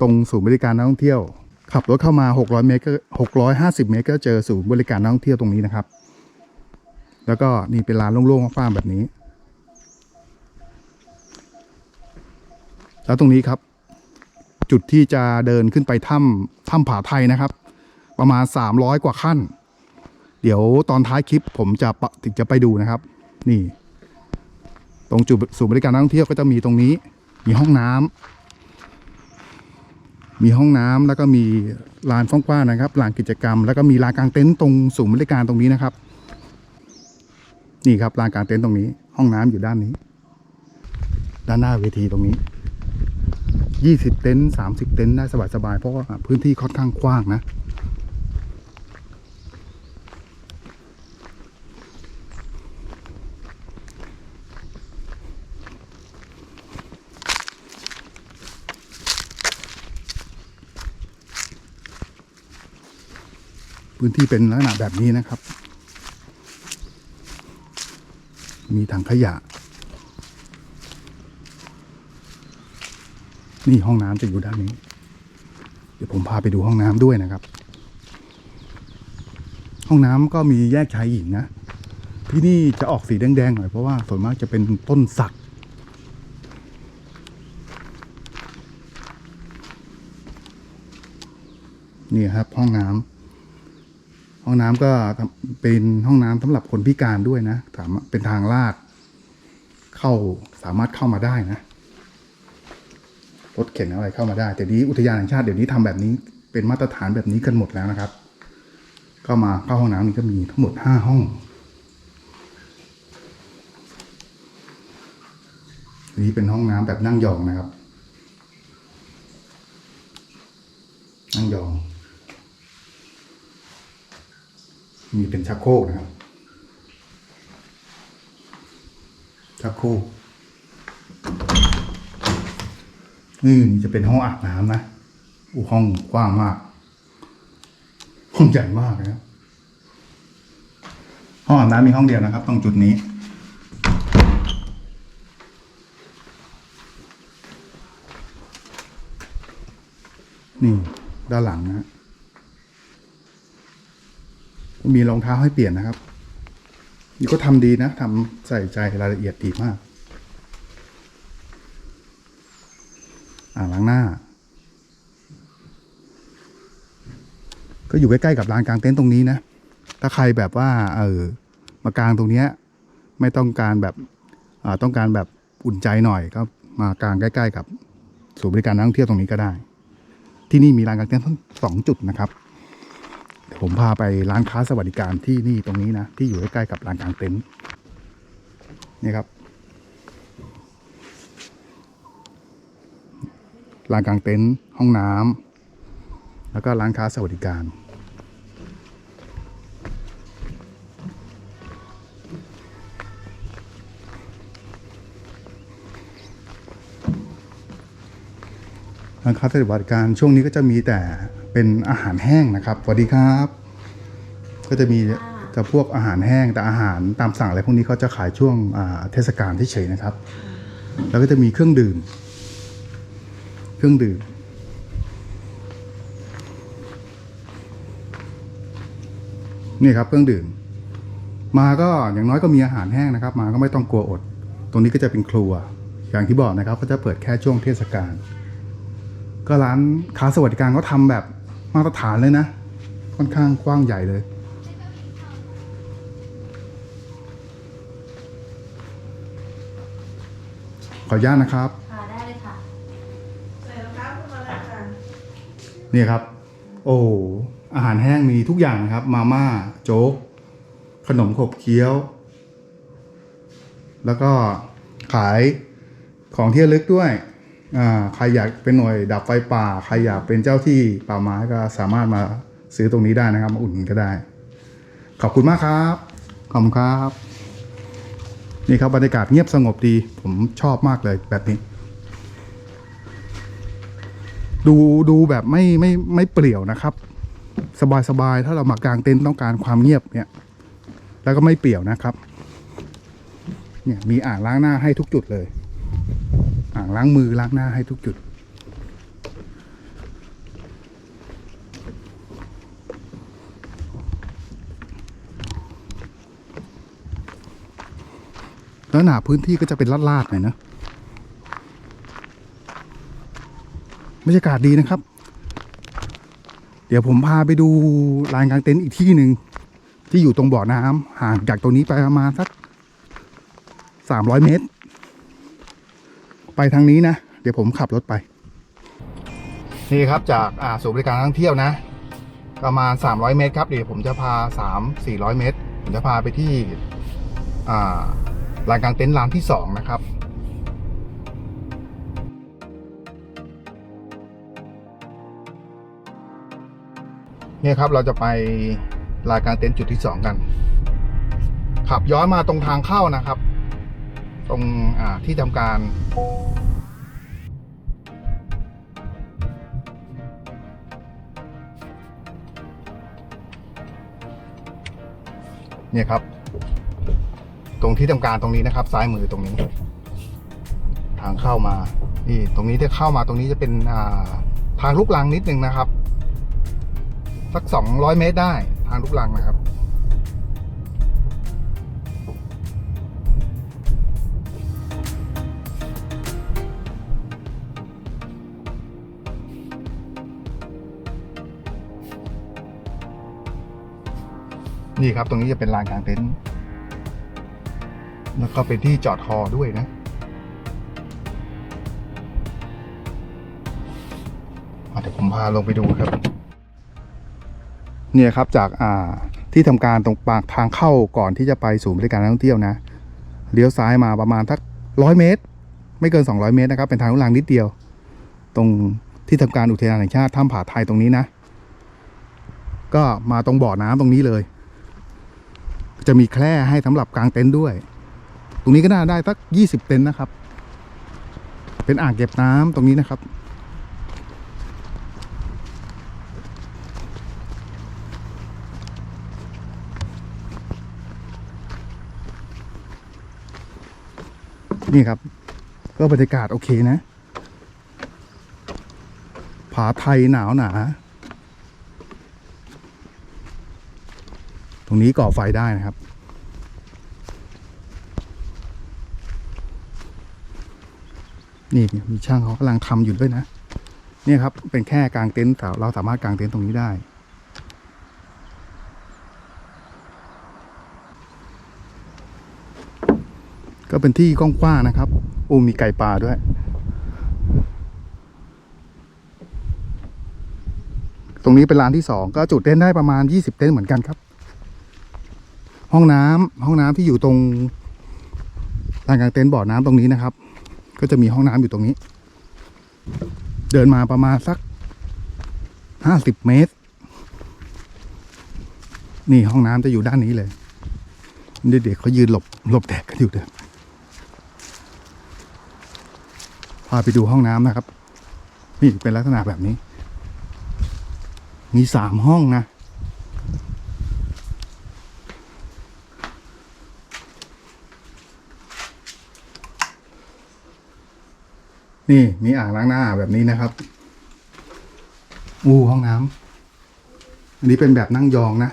ตรงศูนย์บริการนักท่องเที่ยว ขับรถเข้ามา 600 เมตรก็650 เมตร ก็เจอศูนย์บริการนักท่องเที่ยวตรงนี้นะครับ แล้วก็นี่เป็นลานโล่งๆฟ้างๆแบบนี้ แล้วตรงนี้ครับ จุดที่จะเดินขึ้นไปถ้ำถ้ำผาไทยนะครับ ประมาณ 300 กว่าขั้น เดี๋ยวตอนท้ายคลิปผมจะปะถึงจะไปดูนะครับ นี่ ตรงจุดศูนย์บริการนักท่องเที่ยวก็จะมีตรงนี้ มีห้องน้ำ มีห้องน้ำแล้วก็มีลานฟ้องกว้างนะครับลานกิจกรรม แล้วก็มีลานกลางเต็นท์ตรงศูนย์บริการตรงนี้นะครับ นี่ครับลานกลางเต็นท์ตรงนี้ ห้องน้ำอยู่ด้านนี้ ด้านหน้าเวทีตรงนี้ยี่สิบเต็นท์สามสิบเต็นท์ได้สบายๆเพราะว่าพื้นที่ค่อนข้างกว้างนะ พื้นที่เป็นลักษณะแบบนี้นะครับ มีถังขยะ นี่ห้องน้ำจะอยู่ด้านนี้ เดี๋ยวผมพาไปดูห้องน้ำด้วยนะครับ ห้องน้ำก็มีแยกชายหญิงนะ ที่นี่จะออกสีแดงๆหน่อยเพราะว่าส่วนมากจะเป็นต้นสักนี่ครับห้องน้ำ ห้องน้ำก็เป็นห้องน้ำสำหรับคนพิการด้วยนะสามารถเป็นทางลาด เข้าสามารถเข้ามาได้นะรถเข็นอะไรเข้ามาได้แต่นี้อุทยานแห่งชาติเดี๋ยวนี้ทำแบบนี้เป็นมาตรฐานแบบนี้กันหมดแล้วนะครับ ก็มาเข้าห้องน้ำนี่ก็มีทั้งหมดห้าห้องนี้เป็นห้องน้ำแบบนั่งยองนะครับ นั่งยอง มีเป็นชักโครกนะครับชักโครกนี่จะเป็นห้องอาบน้ำนะอู้ห้องกว้างมาก ห้องใหญ่มากนะห้องอาบน้ำมีห้องเดียวนะครับตรงจุดนี้ นี่ ด้านหลังนะ มีรองเท้าให้เปลี่ยนนะครับ นี่ก็ทำดีนะทำใส่ใจรายละเอียดดีมาก อ่างล้างหน้า ก็อยู่ใกล้ๆกับลานกลางเต็นท์ตรงนี้นะ ถ้าใครแบบว่า เออ มากลางตรงเนี้ย ไม่ต้องการแบบอ่าต้องการแบบอุ่นใจหน่อยก็มากลางใกล้ ๆ กับศูนย์บริการนักท่องเที่ยวตรงนี้ก็ได้ ที่นี่มีลานกลางเต็นท์ทั้งสองจุดนะครับ ผมพาไปร้านค้าสวัสดิการที่นี่ตรงนี้นะ ที่อยู่ใกล้ๆกับลานกลางเต็นท์นี่ครับลานกลางเต็นท์ห้องน้ำแล้วก็ร้านค้าสวัสดิการ ร้านค้าสวัสดิการช่วงนี้ก็จะมีแต่ เป็นอาหารแห้งนะครับสวัสดีครับ ก็จะมีจะพวกอาหารแห้งแต่อาหารตามสั่งอะไรพวกนี้เขาจะขายช่วงอ่าเทศกาลที่เฉยๆนะครับ แล้วก็จะมีเครื่องดื่ม เครื่องดื่มนี่ครับเครื่องดื่ม มาก็อย่างน้อยก็มีอาหารแห้งนะครับ มาก็ไม่ต้องกลัวอด ตรงนี้ก็จะเป็นครัว อย่างที่บอกนะครับ ก็จะเปิดแค่ช่วงเทศกาลก็ร้านค้าสวัสดิการเขาทำแบบ มาตรฐานเลยนะ ค่อนข้างกว้างใหญ่เลย ขออนุญาตนะครับ ค่ะได้เลยค่ะ ใส่รองเท้าขึ้นมาแล้วค่ะนี่ครับ โอ้อาหารแห้งมีทุกอย่างนะครับ มาม่า โจ๊ก ขนมขบเคี้ยว แล้วก็ขายของที่ระลึกด้วยอ่า ใครอยากเป็นหน่วยดับไฟป่า ใครอยากเป็นเจ้าที่ป่าไม้ก็สามารถมาซื้อตรงนี้ได้นะครับ มาอุ่นก็ได้ ขอบคุณมากครับ ขอบคุณครับ นี่ครับบรรยากาศเงียบสงบดี ผมชอบมากเลยแบบนี้ ดูดูแบบไม่ไม่ไม่เปลี่ยวนะครับ สบายสบายถ้าเรามากางเต็นท์ต้องการความเงียบเนี่ย แล้วก็ไม่เปลี่ยวนะครับ เนี่ยมีอ่างล้างหน้าให้ทุกจุดเลยางล้างมือล้างหน้าให้ทุกจุด แล้วหนาพื้นที่ก็จะเป็นลาดๆหน่อยนะบรรยากาศดีนะครับ เดี๋ยวผมพาไปดูลานกลางเต็นท์อีกที่หนึ่งที่อยู่ตรงบ่อน้ำห่างจากตรงนี้ไปประมาณสัก300 เมตร ไปทางนี้นะ เดี๋ยวผมขับรถไป นี่ครับจากอ่าศูนย์บริการท่องเที่ยวนะ ประมาณ 300 เมตรครับเดี๋ยวผมจะพา 3 400 เมตร ผมจะพาไปที่อ่าลานกลางเต็นท์ลานที่ 2 นะครับเนี่ยครับเราจะไปลานกลางเต็นท์จุดที่ 2 กัน ขับย้อนมาตรงทางเข้านะครับ ตรงที่ทำการเนี่ยครับ ตรงที่ทำการตรงนี้นะครับ ซ้ายมือตรงนี้ ทางเข้ามา นี่ตรงนี้จะเข้ามาตรงนี้จะเป็นาทางลูกลังนิดนึงนะครับ สักสองร้อยเมตรได้ ทางลูกลังนะครับ นี่ครับ ตรงนี้จะเป็นลานกลางเต็นท์แล้วก็เป็นที่จอดฮอด้วยนะเดี๋ยวผมพาลงไปดูครับ เนี่ยครับจากอ่าที่ทำการตรงปากทางเข้าก่อนที่จะไปศูนย์บริการนักท่องเที่ยวนะเลี้ยวซ้ายมาประมาณสักร้อยเมตร ไม่เกิน 200 เมตรนะครับ เป็นทางลูกลังนิดเดียว ตรงที่ทำการอุทยานแห่งชาติถ้ำผาไทยตรงนี้นะ ก็มาตรงบ่อน้ำตรงนี้เลย จะมีแคร่ให้สำหรับกางเต็นท์ด้วย ตรงนี้ก็น่าได้สักยี่สิบเต็นท์นะครับ เป็นอ่างเก็บน้ำตรงนี้นะครับ นี่ครับ ก็บรรยากาศโอเคนะ ผาไทยหนาวหนา รงนี้ก่อไฟได้นะครับ นี่มีช่างเขากำลังทำอยู่ด้วยนะเนี่ยครับเป็นแค่กางเต็นท์เราสามารถกางเต็นท์ตรงนี้ได้ ก็เป็นที่กว้างๆนะครับอูมีไก่ป่าด้วย ตรงนี้เป็นร้านที่สองก็จุดเต้นท์ได้ประมาณยี่สิบเต็นท์เหมือนกันครับ ห้องน้ำห้องน้ำที่อยู่ตรงลานกลางเต็นท์บ่อน้ำตรงนี้นะครับ ก็จะมีห้องน้ำอยู่ตรงนี้ เดินมาประมาณสักห้าสิบเมตร นี่ห้องน้ำจะอยู่ด้านนี้เลยเด็กๆเขายืนหลบหลบแดดกันอยู่เด้อพาไปดูห้องน้ำนะครับ นี่เป็นลักษณะแบบนี้ มีสามห้องนะ นี่มีอ่างล้างหน้าแบบนี้นะครับ อู้ห้องน้ำอันนี้เป็นแบบนั่งยองนะ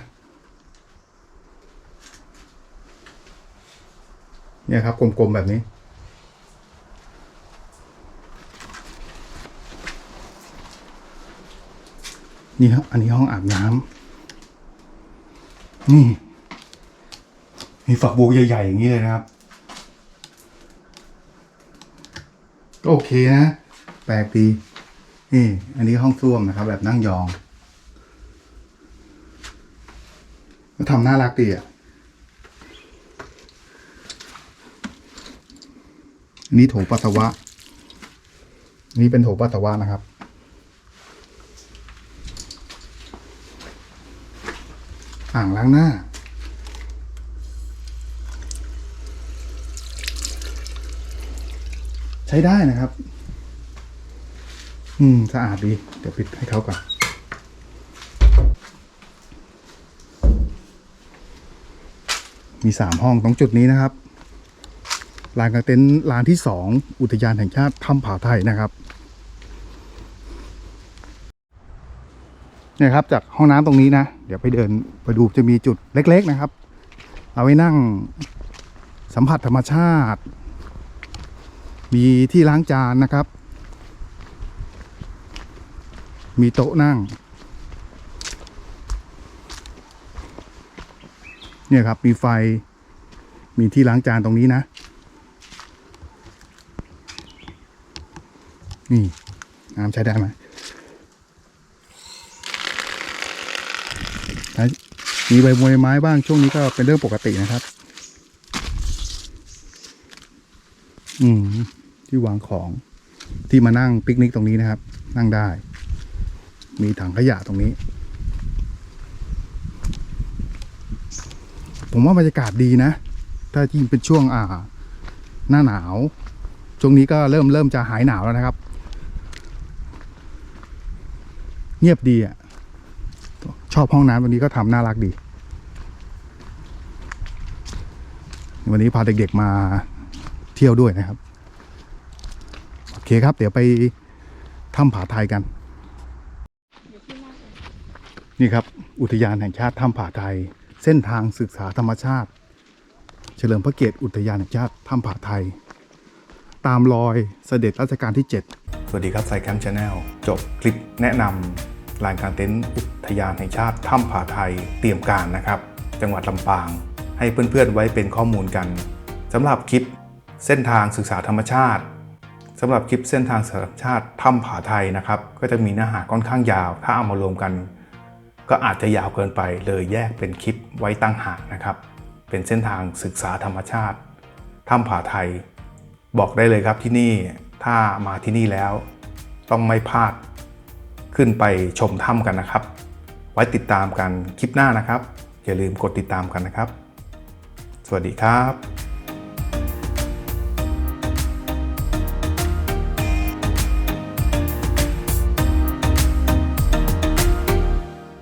เนี่ยครับกลมๆแบบนี้ นี่ครับอันนี้ห้องอาบน้ำนี่ มีฝักบัวใหญ่ๆอย่างนี้เลยนะครับ ก็โอเคนะ แปลกดีนี่อันนี้ห้องส้วมนะครับ แบบนั่งยอง ก็ทำน่ารักดีอะอันนี้โถปัสสาวะนนี้เป็นโถปัสสาวะนะครับ อ่างล้างหน้า ช้ได้นะครับ อืม สะอาดดี เดี๋ยวปิดให้เขาก่อน มีสามห้องตรงจุดนี้นะครับ ลานกางเต็นท์ลานที่สองอุทยานแห่งชาติถ้ำผาไทยนะครับเนี่ยครับ จากห้องน้ำตรงนี้นะ เดี๋ยวไปเดินไปดูจะมีจุดเล็ก ๆ นะครับ เอาไว้นั่งสัมผัสธรรมชาติ มีที่ล้างจานนะครับ มีโต๊ะนั่ง เนี่ยครับมีไฟ มีที่ล้างจานตรงนี้นะ นี่น้ำใช้ได้ไหมมีใบมวยไม้บ้างช่วงนี้ก็เป็นเรื่องปกตินะครับ อืม ที่วางของที่มานั่งปิกนิกตรงนี้นะครับ นั่งได้ มีถังขยะตรงนี้ ผมว่าบรรยากาศดีนะ ถ้ายิ่งเป็นช่วงอ่า หน้าหนาว ช่วงนี้ก็เริ่มเริ่มจะหายหนาวแล้วนะครับ เงียบดีอะ ชอบห้องน้ำตรงนี้ก็ทำน่ารักดี วันนี้พาเด็กๆมาเที่ยวด้วยนะครับ คครับ เดี๋ยวไปถ้ำผาไทยกัน นี่ครับ อุทยานแห่งชาติถ้ำผาไทย เส้นทางศึกษาธรรมชาติ เฉลิมพระเกียรติอุทยานแห่งชาติถ้ำผาไทย ตามรอยเสด็จรัชกาลที่ 7 สวัสดีครับไซแคมชาแนลจบคลิปแนะนำลานกางเต็นท์อุทยานแห่งชาติถ้ำผาไทยเตรียมการนะครับ จังหวัดลำปาง ให้เพื่อนๆไว้เป็นข้อมูลกันสำหรับคลิปเส้นทางศึกษาธรรมชาติ สำหรับคลิปเส้นทางศึกษารชาติถ้ำผาไทยนะครับ ก็จะมีเนื้อหาค่อนข้างยาว ถ้าเอามารวมกัน ก็อาจจะยาวเกินไปเลยแยกเป็นคลิปไว้ตั้งหากนะครับ เป็นเส้นทางศึกษาธรรมชาติถ้ำผาไทย บอกได้เลยครับที่นี่ถ้ามาที่นี่แล้ว ต้องไม่พลาดขึ้นไปชมถ้ำกันนะครับ ไว้ติดตามกันคลิปหน้านะครับ อย่าลืมกดติดตามกันนะครับ สวัสดีครับ